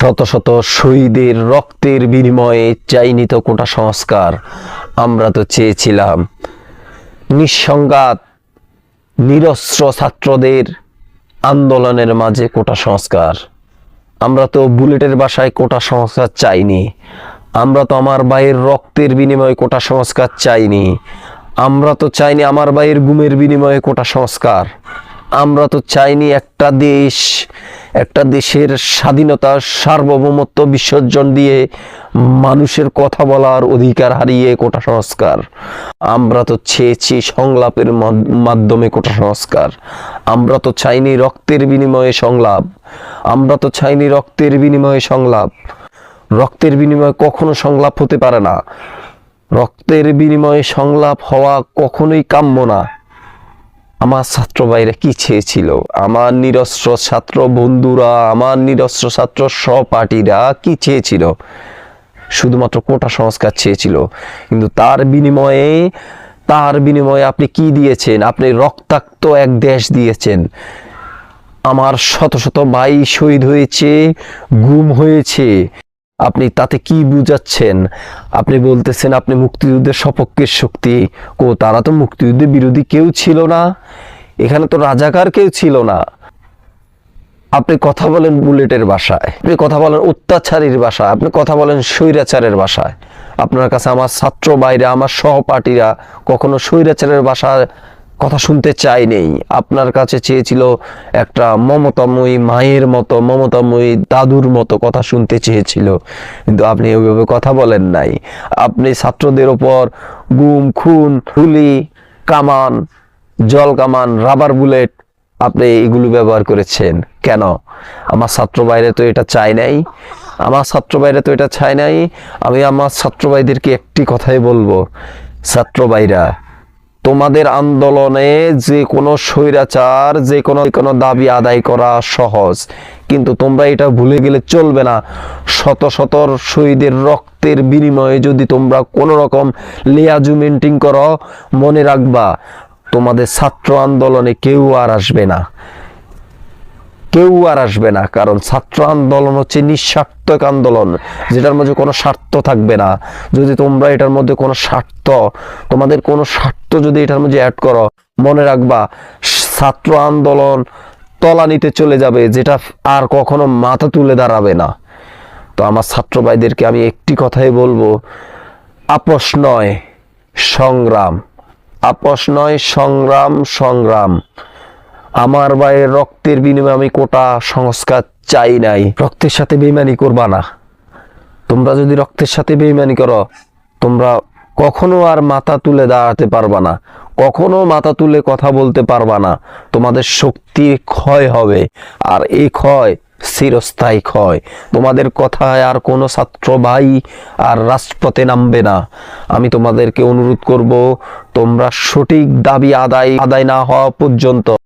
শত শত শহীদের রক্তের বিনিময়ে চাইনি তো কোটা সংস্কার আমরা তো চেয়েছিলাম। নিঃসংঘাত, নিরস্ত্র ছাত্রদের আন্দোলনের মাঝে কোটা সংস্কার। আমরা তো বুলেটের বাসায় কোটা সংস্কার চাইনি। আমরা তো আমার ভাইয়ের রক্তের বিনিময়ে কোটা সংস্কার চাইনি। আমরা তো চাইনি আমার ভাইয়ের গুমের বিনিময়ে কোটা সংস্কার। আমরা তো চাইনি একটা দেশ একটা দেশের স্বাধীনতা, সার্বভৌমত্ব বিসর্জন দিয়ে মানুষের কথা বলার অধিকার হারিয়ে কোটা সংস্কার। আমরা তো চেয়েছি সংলাপের মাধ্যমে কোটা সংস্কার। আমরা তো চাইনি রক্তের বিনিময়ে সংলাপ। আমরা তো চাইনি রক্তের বিনিময়ে সংলাপ। রক্তের বিনিময়ে কখনো সংলাপ হতে পারে না। রক্তের বিনিময়ে সংলাপ হওয়া কখনোই কাম্য না। আমার ছাত্র ভাইরা কি চেয়েছিল? আমার নিরস্ত্র ছাত্র বন্ধুরা, আমার নিরস্ত্র ছাত্র সহপাঠীরা কি চেয়েছিল? শুধুমাত্র কোটা সংস্কার চেয়েছিল। কিন্তু তার বিনিময়ে তার বিনিময়ে আপনি কি দিয়েছেন? আপনি রক্তাক্ত এক দেশ দিয়েছেন। আমার শত শত ভাই শহীদ হয়েছে, গুম হয়েছে। আপনি তাতে কি বুঝাচ্ছেন? আপনি বলতেছেন আপনি মুক্তিযুদ্ধের সপক্ষের শক্তি। কো, তারা তো মুক্তিযুদ্ধের বিরোধী কেউ ছিল না। এখানে তো রাজাকার কেউ ছিল না। আপনি কথা বলেন বুলেটের ভাষায় আপনি কথা বলেন অত্যাচারীর ভাষায় আপনি কথা বলেন স্বৈরাচারের ভাষায় আপনার কাছে আমার ছাত্র বাইরে আমার সহপাঠীরা কখনো স্বৈরাচারের ভাষায় কথা শুনতে চাই নেই। আপনার কাছে চেয়েছিল একটা মমতাময়ী মায়ের মতো, মমতাময়ী দাদুর মতো কথা শুনতে চেয়েছিল। কিন্তু আপনি ওইভাবে কথা বলেন নাই। আপনি ছাত্রদের ওপর গুম, খুন গুলি কামান, জল কামান, রাবার বুলেট আপনি এগুলো ব্যবহার করেছেন। কেন? আমার ছাত্র বাইরে তো এটা চাই নাই। আমার ছাত্র বাইরে তো এটা চাই নাই। আমি আমার ছাত্র ভাইদেরকে একটি কথাই বলব। ছাত্র ভাইরা তোমাদের আন্দোলনে যে কোনো স্বৈরাচার, যে কোনো কোনো দাবি আদায় করা সহজ। কিন্তু তোমরা এটা ভুলে গেলে চলবে না। শত শত শহীদের রক্তের বিনিময়ে যদি তোমরা কোনো রকম লেয়াজু মেন্টিং করো, মনে রাখবা, তোমাদের ছাত্র আন্দোলনে কেউ আর আসবে না। কেউ আর আসবে না, কারণ ছাত্র আন্দোলন হচ্ছে নিঃস্বার্থক আন্দোলন, যেটার মধ্যে কোনো স্বার্থ থাকবে না। যদি তোমরা এটার মধ্যে কোনো স্বার্থ, তোমাদের কোনো স্বার্থ যদি এটার মধ্যে অ্যাড করো, মনে রাখবা, ছাত্র আন্দোলন তলানিতে চলে যাবে, যেটা আর কখনো মাথা তুলে দাঁড়াবে না। তো আমার ছাত্র ভাইদেরকে আমি একটি কথাই বলব, আপোষ নয় সংগ্রাম, আপোষ নয় সংগ্রাম সংগ্রাম। আমার ভাইয়ের রক্তের বিনিময়ে আমি কোটা সংস্কার চাই নাই। রক্তের সাথে বেইমানি করবা না। তোমরা যদি রক্তের সাথে বেইমানি করো, তোমরা কখনো আর মাথা তুলে দাঁড়াতে পারবা না। কখনো মাথা তুলে কথা বলতে পারবা না। তোমাদের শক্তি ক্ষয় হবে, আর এই ক্ষয় চিরস্থায়ী ক্ষয়। তোমাদের কথায় আর কোনো ছাত্র ভাই আর রাজপথে নামবে না। আমি তোমাদেরকে অনুরোধ করব, তোমরা সঠিক দাবি আদায় আদায় না হওয়া পর্যন্ত